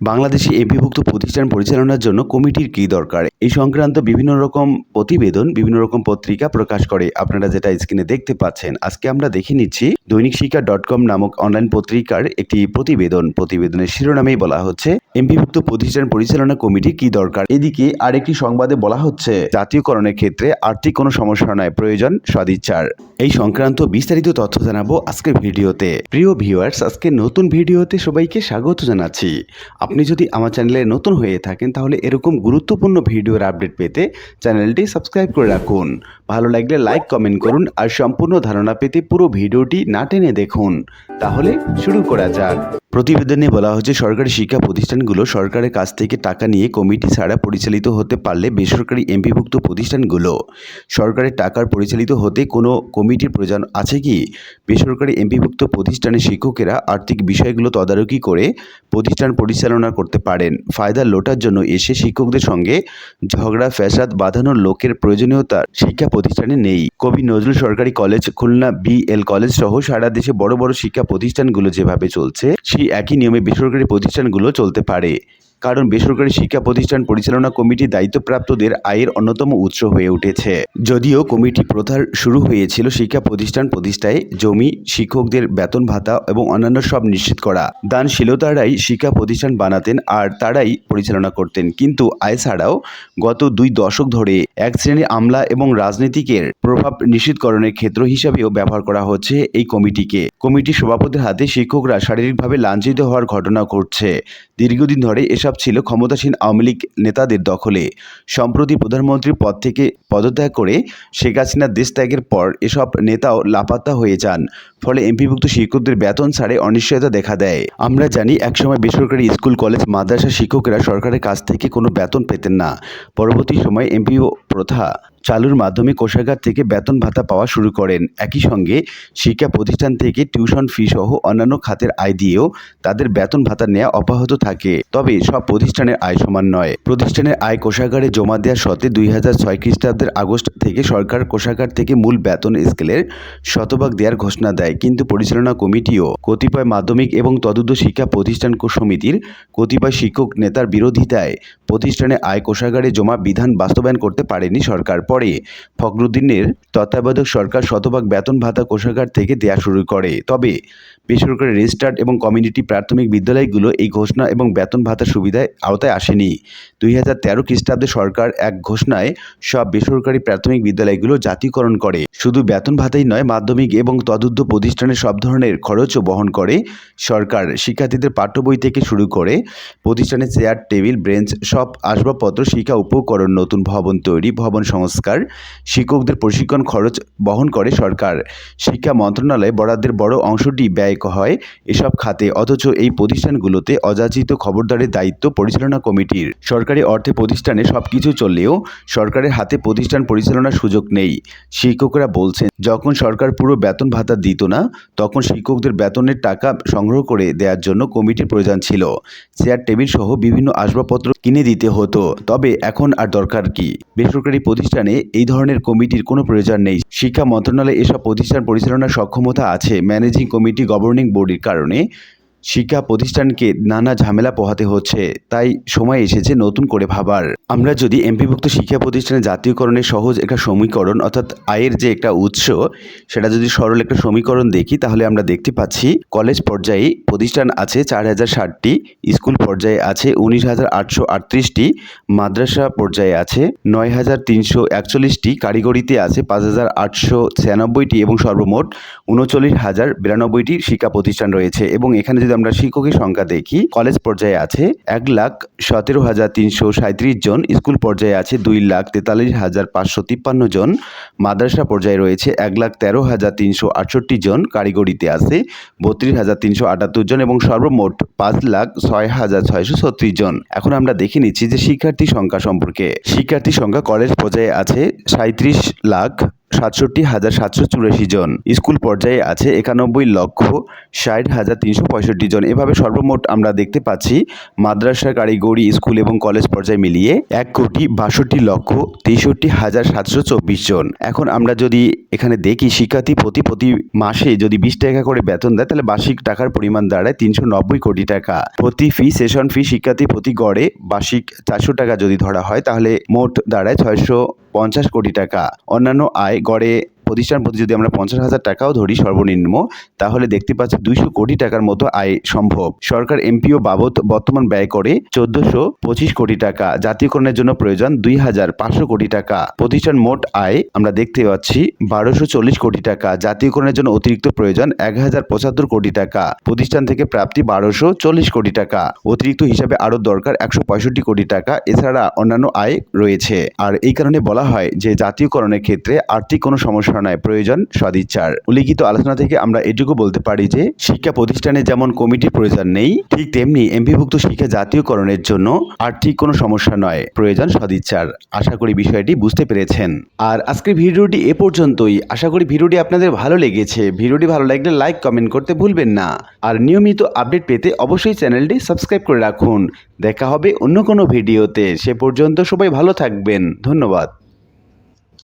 বাংলাদেশে এমপিভুক্ত প্রতিষ্ঠান পরিচালনার জন্য কমিটির কী দরকার? এই সংক্রান্ত বিভিন্ন রকম প্রতিবেদন, বিভিন্ন রকম পত্রিকা প্রকাশ করে আপনারা যেটা স্ক্রিনে দেখতে পাচ্ছেন। আজকে আমরা দেখে নিচ্ছি দৈনিক শিক্ষা ডট কম নামক অনলাইন পত্রিকার একটি প্রতিবেদন। প্রতিবেদনের শিরোনামেই বলা হচ্ছে এমপিভুক্ত প্রতিষ্ঠান পরিচালনা কমিটি কি দরকার? এদিকে আরেকটি সংবাদে বলা হচ্ছে, জাতীয়করণের ক্ষেত্রে আর্থিক কোনো সমস্যা নয়, প্রয়োজন সদিচ্ছার এই সংক্রান্ত বিস্তারিত তথ্য জানাব আজকের ভিডিওতে। প্রিয় ভিউয়ার্স, আজকে নতুন ভিডিওতে সবাইকে স্বাগত জানাচ্ছি। আপনি যদি আমার চ্যানেলে নতুন হয়ে থাকেন, তাহলে এরকম গুরুত্বপূর্ণ ভিডিওর আপডেট পেতে চ্যানেলটি সাবস্ক্রাইব করে রাখুন। ভালো লাগলে লাইক, কমেন্ট করুন আর সম্পূর্ণ ধারণা পেতে পুরো ভিডিওটি না টেনে দেখুন। তাহলে শুরু করা যাক। প্রতিবেদনে বলা হয়েছে, সরকারি শিক্ষা প্রতিষ্ঠানগুলো সরকারের কাছ থেকে টাকা নিয়ে কমিটি ছাড়া পরিচালিত হতে পারলে বেসরকারি এমপিভুক্ত প্রতিষ্ঠানগুলো সরকারের টাকার পরিচালিত হতে কোনো কমিটির প্রয়োজন আছে কি? বেসরকারি এমপিভুক্ত প্রতিষ্ঠানের শিক্ষকেরা আর্থিক বিষয়গুলো তদারকি করে প্রতিষ্ঠান পরিচালনা করতে পারেন। ফায়দা লোটার জন্য এসে শিক্ষকদের সঙ্গে ঝগড়া, ফ্যাসাদ বাঁধানোর লোকের প্রয়োজনীয়তা শিক্ষা প্রতিষ্ঠানে নেই। কবি নজরুল সরকারি কলেজ, খুলনা বিএল কলেজ সহ সারা দেশে বড় বড় শিক্ষা প্রতিষ্ঠানগুলো যেভাবে চলছে একই নিয়মে বেসরকারি প্রতিষ্ঠানগুলো চলতে পারে। কারণ বেসরকারি শিক্ষা প্রতিষ্ঠান পরিচালনা কমিটি দায়িত্বপ্রাপ্তদের আয়ের অন্যতম উৎস হয়ে উঠেছে। যদিও কমিটি প্রথার শুরু হয়েছিল শিক্ষা প্রতিষ্ঠান প্রতিষ্ঠায় জমি, শিক্ষকদের বেতন ভাতা এবং অন্যান্য সব নিশ্চিত করা। দানশীলতারাই শিক্ষা প্রতিষ্ঠান বানাতেন আর তারাই পরিচালনা করতেন। কিন্তু আয় ছাড়াও গত দুই দশক ধরে এক শ্রেণির আমলা এবং রাজনীতিকের প্রভাব নিশ্চিতকরণের ক্ষেত্র হিসাবেও ব্যবহার করা হচ্ছে এই কমিটিকে। কমিটির সভাপতির হাতে শিক্ষকরা শারীরিকভাবে লাঞ্ছিত হওয়ার ঘটনা ঘটছে। দীর্ঘদিন ধরে এসব ছিল ক্ষমতাসীন আওয়ামী লীগ নেতাদের দখলে। সম্প্রতি প্রধানমন্ত্রীর পদ থেকে পদত্যাগ করে শেখ হাসিনার দেশ ত্যাগের পর এসব নেতাও লাপাত্তা হয়ে যান। ফলে এমপিভুক্ত শিক্ষকদের বেতন ছাড়ে অনিশ্চয়তা দেখা দেয়। আমরা জানি, একসময় বেসরকারি স্কুল, কলেজ মাদ্রাসা শিক্ষকেরা সরকারের কাছ থেকে কোনো বেতন পেতেন না। পরবর্তী সময়ে এমপিও প্রথা চালুর মাধ্যমে কোষাগার থেকে বেতন ভাতা পাওয়া শুরু করেন। একই সঙ্গে শিক্ষা প্রতিষ্ঠান থেকে টিউশন ফি সহ অন্যান্য খাতের আয় দিয়েও তাদের বেতন ভাতা নেওয়া অব্যাহত থাকে। তবে সব প্রতিষ্ঠানের আয় সমান নয়। প্রতিষ্ঠানের আয় কোষাগারে জমা দেওয়ার সত্ত্বে দুই হাজার ছয় খ্রিস্টাব্দের আগস্ট থেকে সরকার কোষাগার থেকে মূল বেতন স্কেলের শতভাগ দেওয়ার ঘোষণা দেয়। কিন্তু পরিচালনা কমিটিও কতিপয় মাধ্যমিক এবং তদুদ্ধ শিক্ষা প্রতিষ্ঠান সমিতির কতিপয় শিক্ষক নেতার বিরোধিতায় প্রতিষ্ঠানে আয় কোষাগারে জমা বিধান বাস্তবায়ন করতে পারেনি সরকার। পরে ফখরুদ্দিনের তত্ত্বাবধায়ক সরকার শতভাগ বেতন ভাতা কোষাগার থেকে দেয়া শুরু করে। তবে বেসরকারি রেজিস্টার্ড এবং কমিউনিটি প্রাথমিক বিদ্যালয়গুলো এই ঘোষণা এবং বেতন ভাতা সুবিধায় আওতায় আসেনি। দুই হাজার তেরো খ্রিস্টাব্দে সরকার এক ঘোষণায় সব বেসরকারি প্রাথমিক বিদ্যালয়গুলো জাতীয়করণ করে। শুধু বেতন ভাতাই নয়, মাধ্যমিক এবং তদুদ্ধ প্রতিষ্ঠানের সব ধরনের খরচও বহন করে। সরকার শিক্ষার্থীদের পাঠ্য বই থেকে শুরু করে প্রতিষ্ঠানের চেয়ার, টেবিল বেঞ্চ সব আসবাবপত্র, শিক্ষা, উপকরণ, নতুন ভবন তৈরি, ভবন সংস্কার শিক্ষকদের প্রশিক্ষণ খরচ বহন করে সরকার। শিক্ষা মন্ত্রণালয় বরাদ্দের বড় অংশটি ব্যয় হয় এসব খাতে, অথচ এই প্রতিষ্ঠানগুলোতে অযাচিত খবরদারের দায়িত্ব পরিচালনা কমিটির। সরকারি অর্থে প্রতিষ্ঠানে সব কিছু চললেও সরকারের হাতে প্রতিষ্ঠান পরিচালনার সুযোগ নেই। শিক্ষকরা বলছেন, যখন সরকার পুরো বেতন ভাতা দিত না, তখন শিক্ষকদের বেতনের টাকা সংগ্রহ করে দেওয়ার জন্য কমিটির প্রয়োজন ছিল। চেয়ার টেবিল সহ বিভিন্ন আসবাবপত্র কিনে দিতে হতো, তবে এখন আর দরকার কি? বেসরকারি প্রতিষ্ঠানে এই ধরনের কমিটির কোনো প্রয়োজন নেই। শিক্ষা মন্ত্রণালয়ে এসব প্রতিষ্ঠান পরিচালনার সক্ষমতা আছে। ম্যানেজিং কমিটি, গভর্নিং বডির কারণে শিক্ষা প্রতিষ্ঠানকে নানা ঝামেলা পোহাতে হচ্ছে, তাই সময় এসেছে নতুন করে ভাবার। আমরা যদি এমপিভুক্ত শিক্ষা প্রতিষ্ঠানের জাতীয়করণের সহজ একটা সমীকরণ, অর্থাৎ আয়ের যে একটা উৎস, সেটা যদি সরল একটা সমীকরণ দেখি, তাহলে আমরা দেখতে পাচ্ছি কলেজ পর্যায়ে প্রতিষ্ঠান আছে চার হাজার ষাটটি, স্কুল পর্যায়ে আছে উনিশ হাজার আটশো আটত্রিশটি, মাদ্রাসা পর্যায়ে আছে নয় হাজার তিনশো একচল্লিশটি, কারিগরিতে আছে পাঁচ হাজার আটশো ছিয়ানব্বইটি এবং সর্বমোট উনচল্লিশ হাজার বিরানব্বইটি শিক্ষা প্রতিষ্ঠান রয়েছে এবং এখানে যদি আমরা শিক্ষকের সংখ্যা দেখি কলেজ পর্যায়ে আছে এক লাখ সতেরো হাজার তিনশো সাঁত্রিশ জন স্কুল পর্যায়ে আছে দুই লাখ তেতাল্লিশ হাজার পাঁচশো তিপ্পান্ন জন, মাদ্রাসা পর্যায়ে রয়েছে এক লাখ তেরো হাজার তিনশো আটষট্টি জন, কারিগরিতে আছে বত্রিশ হাজার তিনশো আটাত্তর জন এবং সর্বমোট পাঁচ লাখ ছয় হাজার ছয়শো ছত্রিশ জন। এখন আমরা দেখে নিচ্ছি যে শিক্ষার্থী সংখ্যা সম্পর্কে। শিক্ষার্থী সংখ্যা কলেজ পর্যায়ে আছে সাঁত্রিশ লাখ সাতষট্টি হাজার সাতশো চুরাশি জন। স্কুল পর্যায়ে আছে একানব্বই লক্ষ ষাট হাজার তিনশো পঁয়ষট্টি জন। এভাবে সর্বমোট আমরা দেখতে পাচ্ছি মাদ্রাসা কারিগরি, স্কুল এবং কলেজ পর্যায়ে মিলিয়ে এক কোটি বাষট্টি লক্ষ তেষট্টি হাজার সাতশো চব্বিশ জন। এখন আমরা যদি এখানে দেখি, শিক্ষার্থী প্রতি প্রতি মাসে যদি বিশ টাকা করে বেতন দেয়, তাহলে বার্ষিক টাকার পরিমাণ দাঁড়ায় তিনশো নব্বই কোটি টাকা। প্রতি ফি, সেশন ফি শিক্ষার্থী প্রতি গড়ে বার্ষিক চারশো টাকা যদি ধরা হয়, তাহলে মোট দাঁড়ায় ছয়শো পঞ্চাশ কোটি টাকা। অন্যান্য আয় গড়ে প্রতিষ্ঠান প্রতি যদি আমরা পঞ্চাশ হাজার টাকাও ধরি সর্বনিম্ন, তাহলে দেখতে পাচ্ছি দুইশো কোটি টাকার মতো আয় সম্ভব। সরকার এমপিও বাবদ বর্তমান ব্যয় করে চোদ্দশো পঁচিশ কোটি টাকা, জাতীয়করণের জন্য প্রয়োজন দুই হাজার পাঁচশো কোটি টাকা। প্রতিষ্ঠান মোট আয় আমরা দেখতে পাচ্ছি বারোশো চল্লিশ কোটি টাকা, জাতীয়করণের জন্য অতিরিক্ত প্রয়োজন এক হাজার পঁচাত্তর কোটি টাকা। প্রতিষ্ঠান থেকে প্রাপ্তি বারোশো চল্লিশ কোটি টাকা, অতিরিক্ত হিসাবে আরও দরকার একশো পঁয়ষট্টি কোটি টাকা, এছাড়া অন্যান্য আয় রয়েছে। আর এই কারণে বলা হয় যে জাতীয়করণের ক্ষেত্রে আর্থিক কোনো সমস্যা নয় প্রয়োজন সদিচ্ছার। উল্লিখিত আলোচনা থেকে আমরা এটুকু বলতে পারি যে, শিক্ষা প্রতিষ্ঠানে যেমন কমিটির প্রয়োজন নেই, ঠিক তেমনি এমপিভুক্ত শিক্ষা জাতীয়করণের জন্য আর্থিক কোনো সমস্যা নয়, প্রয়োজন সদিচ্ছার। আশা করি বিষয়টি বুঝতে পেরেছেন। আর আজকের ভিডিওটি এ পর্যন্তই। আশা করি ভিডিওটি আপনাদের ভালো লেগেছে। ভিডিওটি ভালো লাগলে লাইক, কমেন্ট করতে ভুলবেন না। আর নিয়মিত আপডেট পেতে অবশ্যই চ্যানেলটি সাবস্ক্রাইব করে রাখুন। দেখা হবে অন্য কোনো ভিডিওতে। সে পর্যন্ত সবাই ভালো থাকবেন। ধন্যবাদ।